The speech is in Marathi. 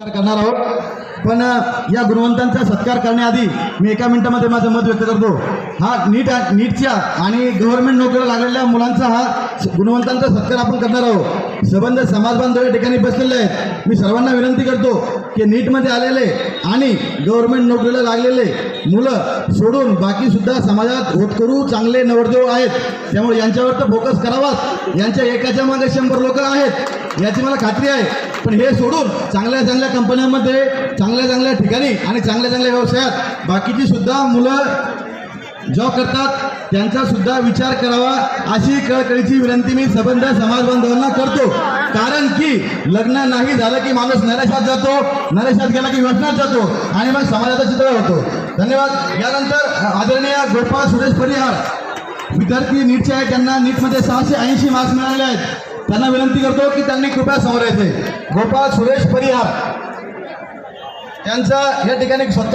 करणार आहोत. पण या गुणवंतांचा सत्कार करण्याआधी मी एका मिनिटामध्ये माझं मत व्यक्त करतो. हा नीट नीटच्या आणि गव्हर्नमेंट नोकरीला लागलेल्या मुलांचा हा गुणवंतांचा सत्कार आपण करणार आहोत. संबंध समाज बांधव या ठिकाणी बसलेले आहेत. मी सर्वांना विनंती करतो की नीटमध्ये आलेले आणि गव्हर्नमेंट नोकरीला लागलेले मुलं सोडून बाकी सुद्धा समाजात होतकरू चांगले नवरदेव आहेत. त्यामुळे यांच्यावर तर फोकस करावाच. यांच्या एकाच्या मागे शंभर लोक आहेत. याची मला खात्री आहे. पण हे सोडून चांगल्या चांगल्या कंपन्यांमध्ये चांगल्या चांगल्या ठिकाणी आणि चांगल्या चांगल्या व्यवसायात बाकीची सुद्धा मुलं जॉब करतात त्यांचा सुद्धा विचार करावा अशी कळकळीची विनंती मी संबंध समाज बांधवांना करतो. कारण की लग्न नाही झालं की माणूस नरेशात जातो नरेशात गेला की व्यसनात जातो आणि मग समाजाचा चित्र होतो. धन्यवाद. यानंतर आदरणीय गोपाळ सुरेश परिहार. विद्यार्थी नीटचे आहेत त्यांना नीटमध्ये सहाशे ऐंशी मार्क्स मिळाले आहेत. त्यांना विनंती करतो की त्यांनी कृपया समोर येते गोपाळ सुरेश परिहार. यांचा या ठिकाणी स्वतः